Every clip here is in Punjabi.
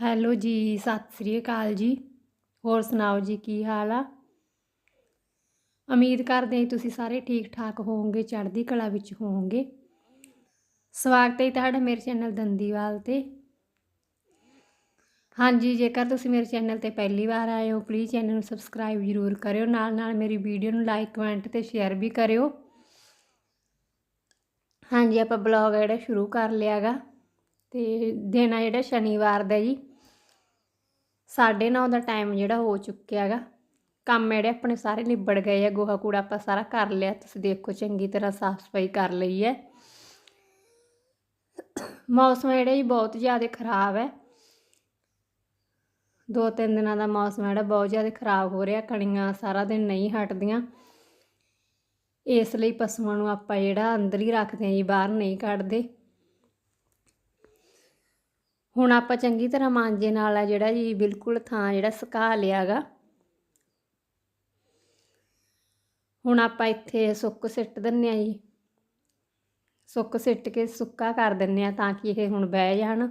ਹੈਲੋ ਜੀ, ਸਤਿ ਸ੍ਰੀ ਅਕਾਲ ਜੀ। ਹੋਰ ਸੁਣਾਓ ਜੀ, ਕੀ ਹਾਲ ਆ? ਉਮੀਦ ਕਰਦੇ ਹਾਂ ਜੀ ਤੁਸੀਂ ਸਾਰੇ ਠੀਕ ਠਾਕ ਹੋਵੋਗੇ, ਚੜ੍ਹਦੀ ਕਲਾ ਵਿੱਚ ਹੋਵੋਗੇ। ਸਵਾਗਤ ਹੈ ਤੁਹਾਡਾ ਮੇਰੇ ਚੈਨਲ ਦੰਦੀਵਾਲ ਤੇ। ਹਾਂਜੀ, ਜੇਕਰ ਤੁਸੀਂ ਮੇਰੇ ਚੈਨਲ ਤੇ ਪਹਿਲੀ ਵਾਰ ਆਏ ਹੋ ਪਲੀਜ਼ ਚੈਨਲ ਨੂੰ ਸਬਸਕ੍ਰਾਈਬ ਜ਼ਰੂਰ ਕਰਿਓ ਨਾਲ ਨਾਲ ਮੇਰੀ ਵੀਡੀਓ ਨੂੰ ਲਾਈਕ ਕਮੈਂਟ ਤੇ ਸ਼ੇਅਰ ਵੀ ਕਰਿਓ। ਹਾਂਜੀ, ਆਪਾਂ ਬਲੌਗ ਜਿਹੜਾ ਸ਼ੁਰੂ ਕਰ ਲਿਆਗਾ ਤੇ ਦਿਨ ਆ ਜਿਹੜਾ ਸ਼ਨੀਵਾਰ ਦਾ ਜੀ। 9:30 ਦਾ ਟਾਈਮ ਜਿਹੜਾ ਹੋ ਚੁੱਕਿਆ ਹੈਗਾ। ਕੰਮ ਜਿਹੜੇ ਆਪਣੇ ਸਾਰੇ ਨਿਬੜ ਗਏ ਆ, ਗੋਹਾ ਕੂੜਾ ਆਪਾਂ ਸਾਰਾ ਕਰ ਲਿਆ, ਤੁਸੀਂ ਦੇਖੋ ਚੰਗੀ ਤਰ੍ਹਾਂ ਸਾਫ਼ ਸਫ਼ਾਈ ਕਰ ਲਈ ਹੈ। ਮੌਸਮ ਜਿਹੜਾ ਜੀ ਬਹੁਤ ਜ਼ਿਆਦਾ ਖਰਾਬ ਹੈ। ਦੋ ਤਿੰਨ ਦਿਨਾਂ ਦਾ ਮੌਸਮ ਜਿਹੜਾ, ਬਹੁਤ ਜ਼ਿਆਦਾ ਖਰਾਬ ਹੋ ਰਿਹਾ, ਕਣੀਆਂ ਸਾਰਾ ਦਿਨ ਨਹੀਂ ਹਟਦੀਆਂ। ਇਸ ਲਈ ਪਸ਼ੂਆਂ ਨੂੰ ਆਪਾਂ ਜਿਹੜਾ ਅੰਦਰ ਹੀ ਰੱਖਦੇ ਆਂ ਜੀ, ਬਾਹਰ ਨਹੀਂ ਕੱਢਦੇ। ਹੁਣ ਆਪਾਂ ਚੰਗੀ ਤਰ੍ਹਾਂ ਮਾਂਜੇ ਨਾਲ ਆ ਜਿਹੜਾ ਜੀ, ਬਿਲਕੁਲ ਥਾਂ ਜਿਹੜਾ ਸੁਕਾ ਲਿਆਗਾ। ਹੁਣ ਆਪਾਂ ਇੱਥੇ ਸੁੱਕ ਸਿੱਟ ਦਿੰਨੇ ਆ ਜੀ। ਸੁੱਕ ਸਿੱਟ ਕੇ ਸੁੱਕਾ ਕਰ ਦਿੰਨੇ ਆ ਤਾਂ ਕਿ ਇਹ ਹੁਣ ਬਹਿ ਜਾਣ।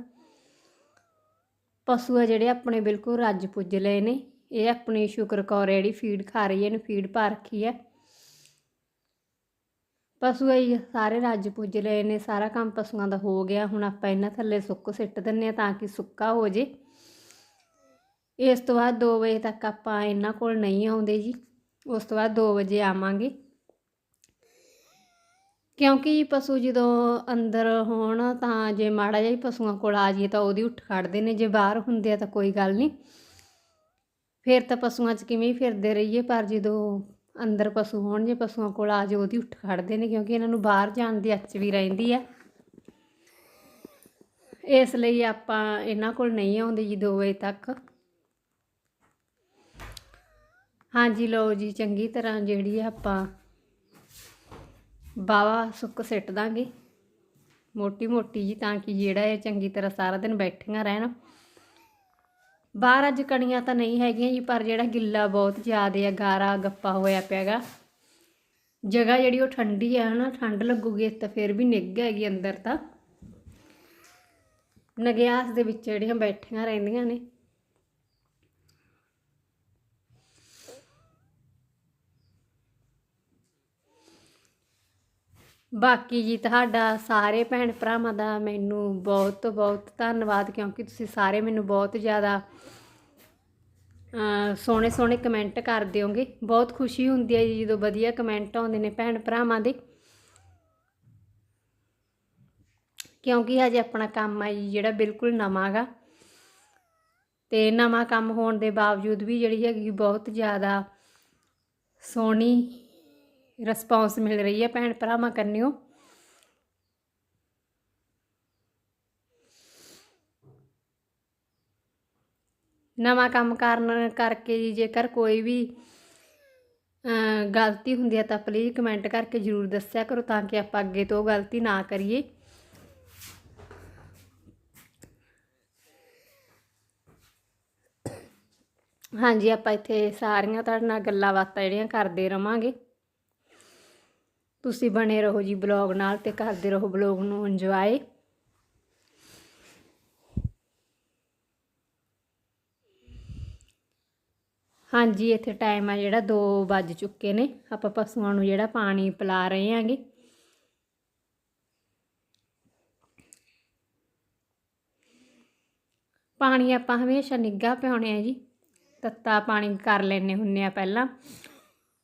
ਪਸ਼ੂ ਆ ਜਿਹੜੇ ਆਪਣੇ ਬਿਲਕੁਲ ਰੱਜ ਪੁੱਜ ਲਏ ਨੇ। ਇਹ ਆਪਣੀ ਸ਼ੁਕਰ ਕੌਰ ਜਿਹੜੀ ਫੀਡ ਖਾ ਰਹੀ ਹੈ ਇਹਨੂੰ ਫੀਡ ਪਾ ਰੱਖੀ ਹੈ ਪਸ਼ੂ ਹੀ ਸਾਰੇ ਰੱਜ ਪੁੱਜ ਲਏ ਨੇ, ਸਾਰਾ ਕੰਮ ਪਸ਼ੂਆਂ ਦਾ ਹੋ ਗਿਆ। ਹੁਣ ਆਪਾਂ ਇਹਨਾਂ ਥੱਲੇ ਸੁੱਕ ਸਿੱਟ ਦਿੰਨੇ ਆ ਤਾਂ ਕਿ ਸੁੱਕਾ ਹੋ ਜੇ। ਇਸ ਤੋਂ ਬਾਅਦ 2 ਵਜੇ ਤੱਕ ਆਪਾਂ ਇਹਨਾਂ ਕੋਲ ਨਹੀਂ ਆਉਂਦੇ ਜੀ। ਉਸ ਤੋਂ ਬਾਅਦ 2 ਵਜੇ ਆਵਾਂਗੇ। ਕਿਉਂਕਿ ਪਸ਼ੂ ਜਦੋਂ ਅੰਦਰ ਹੋਣ ਤਾਂ ਜੇ ਮਾੜਾ ਜਿਹਾ ਪਸ਼ੂਆਂ ਕੋਲ ਆ ਜਾਈਏ ਤਾਂ ਉਹਦੀ ਉੱਠ ਖੜਦੇ ਨੇ, ਜੇ ਬਾਹਰ ਹੁੰਦੇ ਆ ਤਾਂ ਕੋਈ ਗੱਲ ਨਹੀਂ। ਫਿਰ ਤਾਂ ਪਸ਼ੂਆਂ 'ਚ ਕਿਵੇਂ ਫਿਰਦੇ ਰਹੀਏ, ਪਰ ਜਦੋਂ ਅੰਦਰ ਪਸ਼ੂ ਹੋਣ, ਜੇ ਪਸ਼ੂਆਂ ਕੋਲ ਆ ਜੇ ਉਹਦੀ ਉੱਠ ਖੜਦੇ ਨੇ, ਕਿਉਂਕਿ ਇਹਨਾਂ ਨੂੰ ਬਾਹਰ ਜਾਣ ਦੀ ਅੱਛ ਵੀ ਰਹਿੰਦੀ ਹੈ ਇਸ ਲਈ ਆਪਾਂ ਇਹਨਾਂ ਕੋਲ ਨਹੀਂ ਆਉਂਦੇ ਜੀ 2 ਵਜੇ ਤੱਕ। ਹਾਂਜੀ, ਲਓ ਜੀ, ਚੰਗੀ ਤਰ੍ਹਾਂ ਜਿਹੜੀ ਆਪਾਂ ਬਾਵਾ ਸੁੱਕ ਸਿੱਟ ਦਾਂਗੇ। ਮੋਟੀ ਮੋਟੀ ਜੀ, ਤਾਂ ਕਿ ਜਿਹੜਾ ਇਹ ਚੰਗੀ ਤਰ੍ਹਾਂ ਸਾਰਾ ਦਿਨ ਬੈਠੀਆਂ ਰਹਿਣ। ਬਾਹਰ ਅੱਜ ਕਣੀਆਂ ਤਾਂ ਨਹੀਂ ਹੈਗੀਆਂ ਜੀ, ਪਰ ਜਿਹੜਾ ਗਿੱਲਾ ਬਹੁਤ ਜ਼ਿਆਦਾ ਆ, ਗਾਰਾ ਗੱਪਾ ਹੋਇਆ ਪਿਆਗਾ ਜਗ੍ਹਾ ਜਿਹੜੀ ਉਹ ਠੰਡੀ ਆ ਹਨਾ, ਠੰਡ ਲੱਗੂਗੀ, ਤਾਂ ਫਿਰ ਵੀ ਨਿੱਘ ਹੈਗੀ ਅੰਦਰ ਤਾਂ। ਨਗਿਆਸ ਦੇ ਵਿੱਚ ਜਿਹੜੀਆਂ ਬੈਠੀਆਂ ਰਹਿੰਦੀਆਂ ਨੇ। ਬਾਕੀ ਜੀ ਤੁਹਾਡਾ ਸਾਰੇ ਭੈਣ ਭਰਾਵਾਂ ਦਾ ਮੈਨੂੰ ਬਹੁਤ ਬਹੁਤ ਧੰਨਵਾਦ, ਕਿਉਂਕਿ ਤੁਸੀਂ ਸਾਰੇ ਮੈਨੂੰ ਬਹੁਤ ਜ਼ਿਆਦਾ ਸੋਹਣੇ ਸੋਹਣੇ ਕਮੈਂਟ ਕਰ ਦਿਓਗੇ। ਬਹੁਤ ਖੁਸ਼ੀ ਹੁੰਦੀ ਹੈ ਜੀ ਜਦੋਂ ਵਧੀਆ ਕਮੈਂਟ ਆਉਂਦੇ ਨੇ ਭੈਣ ਭਰਾਵਾਂ ਦੇ। ਕਿਉਂਕਿ ਹਜੇ ਆਪਣਾ ਕੰਮ ਹੈ ਜੀ ਜਿਹੜਾ ਬਿਲਕੁਲ ਨਵਾਂਗਾ। ਤੇ ਨਵਾਂ ਕੰਮ ਹੋਣ ਦੇ ਬਾਵਜੂਦ ਵੀ ਜਿਹੜੀ ਹੈਗੀ ਬਹੁਤ ਜ਼ਿਆਦਾ ਸੋਹਣੀ ਰਿਸਪੌਂਸ ਮਿਲ ਰਹੀ ਹੈ, ਭੈਣ ਭਰਾਵਾਂ ਕੰਨਿਓ ਨਵਾਂ ਕੰਮ ਕਰਨ ਕਰਕੇ ਜੀ, ਜੇਕਰ ਕੋਈ ਵੀ ਗਲਤੀ ਹੁੰਦੀ ਹੈ, ਤਾਂ ਪਲੀਜ਼ ਕਮੈਂਟ ਕਰਕੇ ਜ਼ਰੂਰ ਦੱਸਿਆ ਕਰੋ, ਤਾਂ ਕਿ ਆਪਾਂ ਅੱਗੇ ਤੋਂ ਗਲਤੀ ਨਾ ਕਰੀਏ। ਹਾਂਜੀ, ਆਪਾਂ ਇੱਥੇ ਸਾਰੀਆਂ ਤੁਹਾਡੇ ਨਾਲ ਗੱਲਾਂ ਬਾਤਾਂ ਜਿਹੜੀਆਂ ਕਰਦੇ ਰਵਾਂਗੇ। ਤੁਸੀਂ ਬਣੇ ਰਹੋ ਜੀ ਬਲੌਗ ਨਾਲ ਤੇ ਕਰਦੇ ਰਹੋ ਬਲੌਗ ਨੂੰ ਇੰਜੋਏ ਹਾਂਜੀ, ਇੱਥੇ ਟਾਈਮ ਆ ਜਿਹੜਾ 2 ਵੱਜ ਚੁੱਕੇ ਨੇ। ਆਪਾਂ ਪਸ਼ੂਆਂ ਨੂੰ ਜਿਹੜਾ ਪਾਣੀ ਪਿਲਾ ਰਹੇ ਆਂਗੇ ਪਾਣੀ ਆਪਾਂ ਹਮੇਸ਼ਾ ਨਿੱਗਾ ਪਿਆਉਣੇ ਆ ਜੀ। ਤੱਤਾ ਪਾਣੀ ਕਰ ਲੈਣੇ ਹੁੰਨੇ ਆ ਪਹਿਲਾਂ।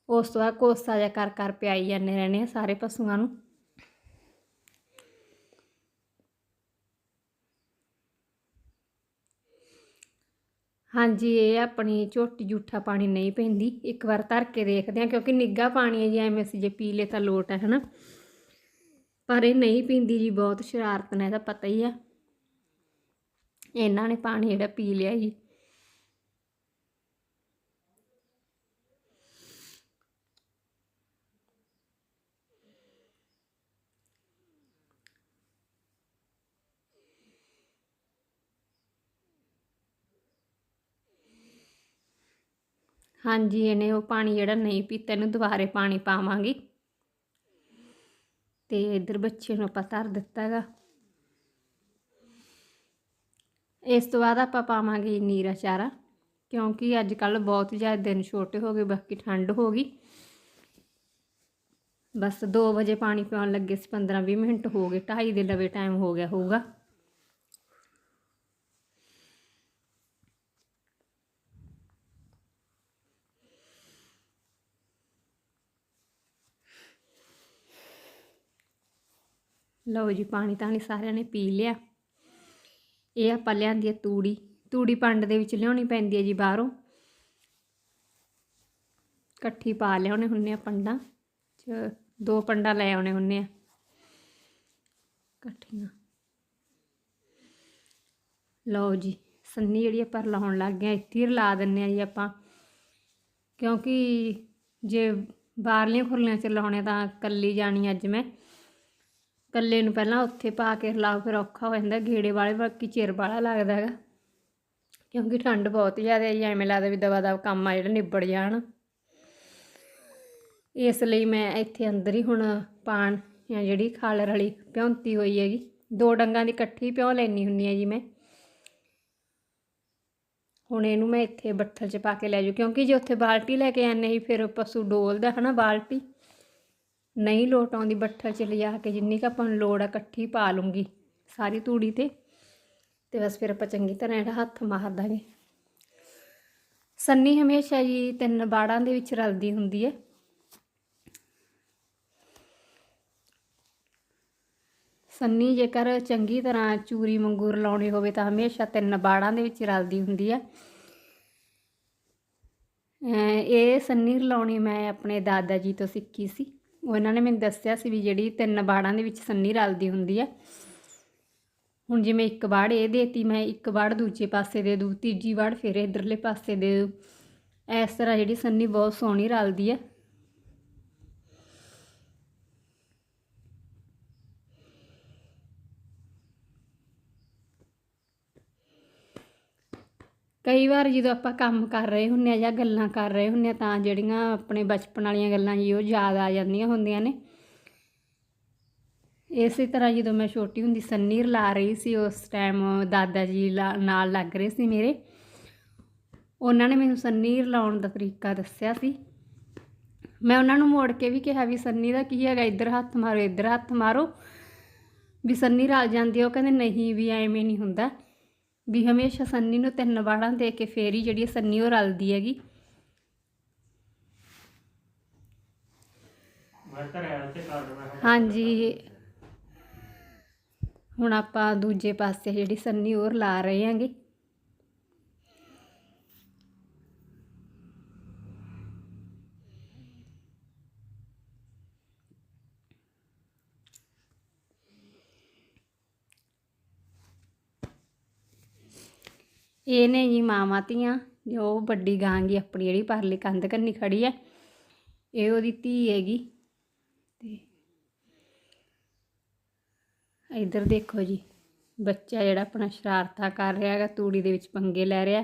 ਉਸ ਤੋਂ ਬਾਅਦ ਕੋਸਾ ਜਿਹਾ ਕਰ ਕਰ ਪਿਆਈ ਜਾਂਦੇ ਰਹਿੰਦੇ ਆ ਸਾਰੇ ਪਸ਼ੂਆਂ ਨੂੰ। ਹਾਂਜੀ, ਇਹ ਆਪਣੀ ਝੋਟੀ ਜੂਠਾ ਪਾਣੀ ਨਹੀਂ ਪੈਂਦੀ। ਇੱਕ ਵਾਰ ਧਰ ਕੇ ਦੇਖਦੇ ਆ ਕਿਉਂਕਿ ਨਿੱਗਾ ਪਾਣੀ ਹੈ ਜੀ, ਐਵੇਂ ਅਸੀਂ ਜੇ ਪੀ ਲੇ ਤਾਂ ਲੋਟ ਹੈ, ਹਨਾ। ਪਰ ਇਹ ਨਹੀਂ ਪੀਂਦੀ ਜੀ, ਬਹੁਤ ਸ਼ਰਾਰਤ ਨੇ ਇਹਦਾ ਪਤਾ ਹੀ ਆ। ਇਹਨਾਂ ਨੇ ਪਾਣੀ ਜਿਹੜਾ ਪੀ ਲਿਆ ਜੀ। ਹਾਂਜੀ, ਇਹਨੇ ਉਹ ਪਾਣੀ ਜਿਹੜਾ ਨਹੀਂ ਪੀਤਾ, ਇਹਨੂੰ ਦੁਬਾਰੇ ਪਾਣੀ ਪਾਵਾਂਗੀ। ਤੇ ਇਧਰ ਬੱਚੇ ਨੂੰ ਆਪਾਂ ਧਰ ਦਿੱਤਾਗਾ ਇਸ ਤੋਂ ਬਾਅਦ ਆਪਾਂ ਪਾਵਾਂਗੇ ਨੀਰਾ ਚਾਰਾ, ਕਿਉਂਕਿ ਅੱਜ ਕੱਲ ਬਹੁਤ ਜ਼ਿਆਦਾ ਦਿਨ ਛੋਟੇ ਹੋ ਗਏ, ਬਾਕੀ ਠੰਡ ਹੋ ਗਈ। ਬਸ 2 ਵਜੇ ਪਾਣੀ ਪਿਆਉਣ ਲੱਗੇ ਸੀ 15-20 ਮਿੰਟ ਹੋ ਗਏ 2:30 ਦੇ ਲਵੇ ਟਾਈਮ ਹੋ ਗਿਆ ਹੋਊਗਾ। ਲਓ ਜੀ ਪਾਣੀ ਤਾਂ ਨਹੀਂ ਸਾਰਿਆਂ ਨੇ ਪੀ ਲਿਆ। ਇਹ ਆਪਾਂ ਲਿਆਂਦੀ ਹੈ ਤੂੜੀ। ਤੂੜੀ ਪੰਡ ਦੇ ਵਿੱਚ ਲਿਆਉਣੀ ਪੈਂਦੀ ਹੈ ਜੀ ਬਾਹਰੋਂ। ਇਕੱਠੀ ਪਾ ਲਿਆਉਣੇ ਹੁੰਨੇ ਆ ਪੰਡਾਂ ਚ। ਦੋ ਪੰਡਾਂ ਲੈ ਆਉਣੇ ਹੁੰਨੇ ਆ। ਇਕੱਠੀਆਂ। ਲਓ ਜੀ ਸੰਨੀ ਜਿਹੜੀ ਆਪਾਂ ਲਾਉਣ ਲੱਗ ਗਏ ਆ, ਇੱਥੇ ਹੀ ਰਲਾ ਦਿੰਨੇ ਆ ਜੀ ਆਪਾਂ। ਕਿਉਂਕਿ ਜੇ ਬਾਹਰਲੀਆਂ ਖੁਰਲੀਆਂ ਚ ਲਾਉਣੇ ਤਾਂ ਕੱਲੀ ਜਾਣੀ ਅੱਜ ਮੈਂ। ਕੱਲੇ ਨੂੰ ਪਹਿਲਾਂ ਉੱਥੇ ਪਾ ਕੇ ਰਲਾਓ ਫਿਰ ਔਖਾ ਹੋ ਜਾਂਦਾ ਗੇੜੇ ਵਾਲੇ ਬਾਕੀ ਚਿਰ ਵਾਲਾ ਲੱਗਦਾ ਹੈਗਾ। ਕਿਉਂਕਿ ਠੰਡ ਬਹੁਤ ਜ਼ਿਆਦਾ ਹੈ ਜੀ, ਐਵੇਂ ਲੱਗਦਾ ਵੀ ਦਵਾ ਦਵਾ ਕੰਮ ਆ ਜਿਹੜਾ ਨਿਬੜ ਜਾਣ। ਇਸ ਲਈ ਮੈਂ ਇੱਥੇ ਅੰਦਰ ਹੀ ਹੁਣ ਪਾਣ ਜਾਂ ਜਿਹੜੀ ਖਾਲਰ ਵਾਲੀ ਭਿਉਂਤੀ ਹੋਈ ਹੈਗੀ ਦੋ ਡੰਗਾਂ ਦੀ ਇਕੱਠੀ ਭਿਉਂ ਲੈਣੀ ਹੁੰਦੀ ਹੈ ਜੀ ਮੈਂ। ਹੁਣ ਇਹਨੂੰ ਮੈਂ ਇੱਥੇ ਬੱਠਲ 'ਚ ਪਾ ਕੇ ਲੈ ਜੂ ਕਿਉਂਕਿ ਜੇ ਉੱਥੇ ਬਾਲਟੀ ਲੈ ਕੇ ਆਨੇ ਹੀ ਫਿਰ ਪਸ਼ੂ ਡੋਲਦਾ ਹਨਾ ਬਾਲਟੀ। ਨਹੀਂ ਲੋਟ ਆਉਂਦੀ, ਬੱਠਲ 'ਚ ਲਿਜਾ ਕੇ ਜਿੰਨੀ ਕੁ ਆਪਾਂ ਨੂੰ ਲੋੜ ਆ ਇਕੱਠੀ ਪਾ ਲੂੰਗੀ ਸਾਰੀ ਤੂੜੀ ਤੇ। ਤੇ ਬਸ ਫਿਰ ਆਪਾਂ ਚੰਗੀ ਤਰ੍ਹਾਂ ਇਹਦਾ ਹੱਥ ਮਾਰ ਦਾਂਗੇ। ਸੰਨੀ ਹਮੇਸ਼ਾ ਜੀ ਤਿੰਨ ਬਾੜਾਂ ਦੇ ਵਿੱਚ ਰਲਦੀ ਹੁੰਦੀ ਹੈ ਸੰਨੀ ਜੇਕਰ ਚੰਗੀ ਤਰ੍ਹਾਂ ਚੂਰੀ ਵਾਂਗੂ ਲਾਉਣੀ ਹੋਵੇ ਤਾਂ ਹਮੇਸ਼ਾ ਤਿੰਨ ਬਾੜਾਂ ਦੇ ਵਿੱਚ ਰਲਦੀ ਹੁੰਦੀ ਹੈ ਇਹ ਸੰਨੀ ਰਲਾਉਣੀ ਮੈਂ ਆਪਣੇ ਦਾਦਾ ਜੀ ਤੋਂ ਸਿੱਖੀ ਸੀ। ਉਹਨਾਂ ਨੇ ਮੈਨੂੰ ਦੱਸਿਆ ਸੀ ਵੀ ਜਿਹੜੀ ਤਿੰਨ ਬਾੜਾਂ ਦੇ ਵਿੱਚ ਸੰਨੀ ਰਲਦੀ ਹੁੰਦੀ ਆ ਹੁਣ ਜਿਵੇਂ ਇੱਕ ਬਾੜ ਇਹ ਦੇਤੀ, ਮੈਂ ਇੱਕ ਬਾੜ ਦੂਜੇ ਪਾਸੇ ਦੇ ਦੂ, ਤੀਜੀ ਬਾੜ ਫਿਰ ਇਧਰਲੇ ਪਾਸੇ ਦੇ ਦੂ। ਇਸ ਤਰ੍ਹਾਂ ਜਿਹੜੀ ਸੰਨੀ ਬਹੁਤ ਸੋਹਣੀ ਰਲਦੀ ਆ ਕਈ ਵਾਰ ਜਦੋਂ ਆਪਾਂ ਕੰਮ ਕਰ ਰਹੇ ਹੁੰਨੇ ਆ ਜਾਂ ਗੱਲਾਂ ਕਰ ਰਹੇ ਹੁੰਨੇ ਆ ਤਾਂ ਜਿਹੜੀਆਂ ਆਪਣੇ ਬਚਪਨ ਵਾਲੀਆਂ ਗੱਲਾਂ ਜੀ ਉਹ ਯਾਦ ਆ ਜਾਂਦੀਆਂ ਹੁੰਦੀਆਂ ਨੇ। ਇਸੇ ਤਰ੍ਹਾਂ ਜਦੋਂ ਮੈਂ ਛੋਟੀ ਹੁੰਦੀ ਸੰਨੀ ਰਲਾ ਰਹੀ ਸੀ, ਉਸ ਟਾਈਮ ਦਾਦਾ ਜੀ ਲਾ- ਨਾਲ ਲੱਗ ਰਹੇ ਸੀ ਮੇਰੇ। ਉਹਨਾਂ ਨੇ ਮੈਨੂੰ ਸੰਨੀ ਲਾਉਣ ਦਾ ਤਰੀਕਾ ਦੱਸਿਆ ਸੀ। ਮੈਂ ਉਹਨਾਂ ਨੂੰ ਮੋੜ ਕੇ ਵੀ ਕਿਹਾ ਵੀ ਸੰਨੀ ਦਾ ਕੀ ਹੈਗਾ, ਇੱਧਰ ਹੱਥ ਮਾਰੋ, ਇੱਧਰ ਹੱਥ ਮਾਰੋ। ਵੀ ਸੰਨੀ ਰਲ ਜਾਂਦੀ ਉਹ ਕਹਿੰਦੇ ਨਹੀਂ ਵੀ ਐਵੇਂ ਨਹੀਂ ਹੁੰਦਾ। ਵੀ ਹਮੇਸ਼ਾ ਸੰਨੀ ਨੂੰ ਤਿੰਨ ਵਾੜਾਂ ਦੇ ਕੇ ਫੇਰ ਹੀ ਜਿਹੜੀ ਸੰਨੀ ਉਹ ਰਲਦੀ ਹੈਗੀ। ਹਾਂਜੀ। ਹੁਣ ਆਪਾਂ ਦੂਜੇ ਪਾਸੇ ਜਿਹੜੀ ਸੰਨੀ ਹੋਰ ਲਾ ਰਹੇ ਹਾਂਗੇ। ਇਹ ਨੇ ਜੀ ਮਾਵਾਂ ਧੀਆਂ, ਜੋ ਵੱਡੀ ਗਾਂ ਗੀ ਆਪਣੀ ਜਿਹੜੀ ਪਰਲੀ ਕੰਧ ਕੰਨੀ ਖੜੀ ਹੈ ਇਹ ਉਹਦੀ ਧੀ ਹੈਗੀ। ਤੇ ਇੱਧਰ ਦੇਖੋ ਜੀ, ਬੱਚਾ ਜਿਹੜਾ ਆਪਣਾ ਸ਼ਰਾਰਤਾਂ ਕਰ ਰਿਹਾ ਹੈਗਾ, ਤੂੜੀ ਦੇ ਵਿੱਚ ਪੰਗੇ ਲੈ ਰਿਹਾ।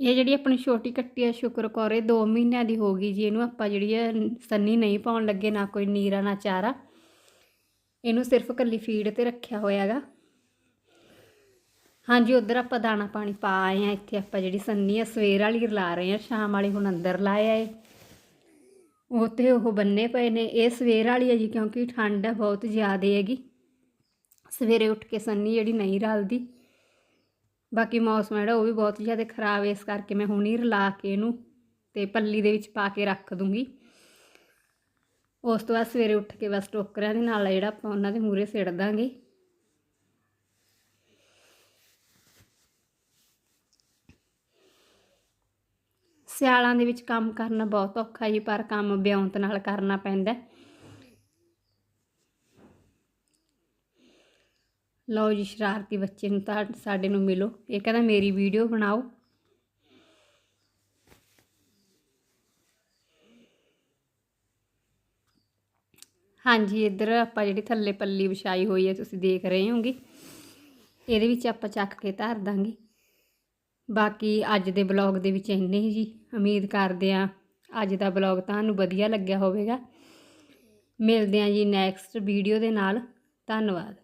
ਇਹ ਜਿਹੜੀ ਆਪਣੀ ਛੋਟੀ ਕੱਟੀ ਆ, ਸ਼ੁਕਰ ਕੌਰ, ਇਹ 2 ਮਹੀਨਿਆਂ ਦੀ ਹੋ ਗਈ ਜੀ। ਇਹਨੂੰ ਆਪਾਂ ਜਿਹੜੀ ਆ, ਸੰਨੀ ਨਹੀਂ ਪਾਉਣ ਲੱਗੇ, ਨਾ ਕੋਈ ਨੀਰਾ, ਨਾ ਚਾਰਾ। ਇਹਨੂੰ ਸਿਰਫ ਕੱਲੀ ਫੀਡ ਤੇ ਰੱਖਿਆ ਹੋਇਆ ਹੈਗਾ ਹਾਂਜੀ, ਉਧਰ ਆਪਾਂ ਦਾਣਾ ਪਾਣੀ ਪਾ ਆਏ ਆ। ਇੱਥੇ ਆਪਾਂ ਜਿਹੜੀ ਸੰਨੀ ਆ, ਸਵੇਰ ਵਾਲੀ ਰਲਾ ਰਹੇ ਆ, ਸ਼ਾਮ ਵਾਲੀ ਹੁਣ ਅੰਦਰ ਲਾਇਆ ਏ ਉਹ ਤੇ ਉਹ ਬੰਨੇ ਪਏ ਨੇ। ਇਹ ਸਵੇਰ ਵਾਲੀ ਹੈ ਜੀ, ਕਿਉਂਕਿ ਠੰਡ ਹੈ ਬਹੁਤ ਜ਼ਿਆਦਾ ਹੈਗੀ। ਸਵੇਰੇ ਉੱਠ ਕੇ ਸੰਨੀ ਜਿਹੜੀ ਨਹੀਂ ਰਲਦੀ। ਬਾਕੀ ਮੌਸਮ ਜਿਹੜਾ, ਉਹ ਵੀ ਬਹੁਤ ਜ਼ਿਆਦਾ ਖਰਾਬ ਹੈ ਇਸ ਕਰਕੇ ਮੈਂ ਹੁਣ ਹੀ ਰਲਾ ਕੇ ਇਹਨੂੰ ਤੇ ਪੱਲੀ ਦੇ ਵਿੱਚ ਪਾ ਕੇ ਰੱਖ ਦੂੰਗੀ। ਉਸ ਤੋਂ ਬਾਅਦ ਸਵੇਰੇ ਉੱਠ ਕੇ ਬਸ ਟੋਕਰਿਆਂ ਦੇ ਨਾਲ ਜਿਹੜਾ ਆਪਾਂ ਉਹਨਾਂ ਦੇ ਮੂਹਰੇ ਸਿੜ ਦਾਂਗੇ। ਸਿਆਲਾਂ ਦੇ ਵਿੱਚ ਕੰਮ ਕਰਨਾ ਬਹੁਤ ਔਖਾ ਜੀ, ਪਰ ਕੰਮ ਬਿਉਂਤ ਨਾਲ ਕਰਨਾ ਪੈਂਦਾ। ਲਓ ਜੀ, ਸ਼ਰਾਰਤੀ ਬੱਚੇ ਨੂੰ ਤਾਂ ਸਾਡੇ ਨੂੰ ਮਿਲੋ। ਇਹ ਕਹਿੰਦਾ, ਮੇਰੀ ਵੀਡੀਓ ਬਣਾਓ। ਹਾਂਜੀ, ਇੱਧਰ ਆਪਾਂ ਜਿਹੜੀ ਥੱਲੇ ਪੱਲੀ ਵਿਛਾਈ ਹੋਈ ਹੈ, ਤੁਸੀਂ ਦੇਖ ਰਹੇ ਹੋਗੇ ਇਹਦੇ ਵਿੱਚ ਆਪਾਂ ਚੱਕ ਕੇ ਧਰ ਦਾਂਗੇ। ਬਾਕੀ ਅੱਜ ਦੇ ਬਲੌਗ ਦੇ ਵਿੱਚ ਇੰਨੇ ਹੀ ਜੀ। ਉਮੀਦ ਕਰਦੇ ਆ ਅੱਜ ਦਾ ਬਲੌਗ ਤੁਹਾਨੂੰ ਵਧੀਆ ਲੱਗਿਆ ਹੋਵੇਗਾ। ਮਿਲਦੇ ਆ ਜੀ ਨੈਕਸਟ ਵੀਡੀਓ ਦੇ ਨਾਲ। ਧੰਨਵਾਦ।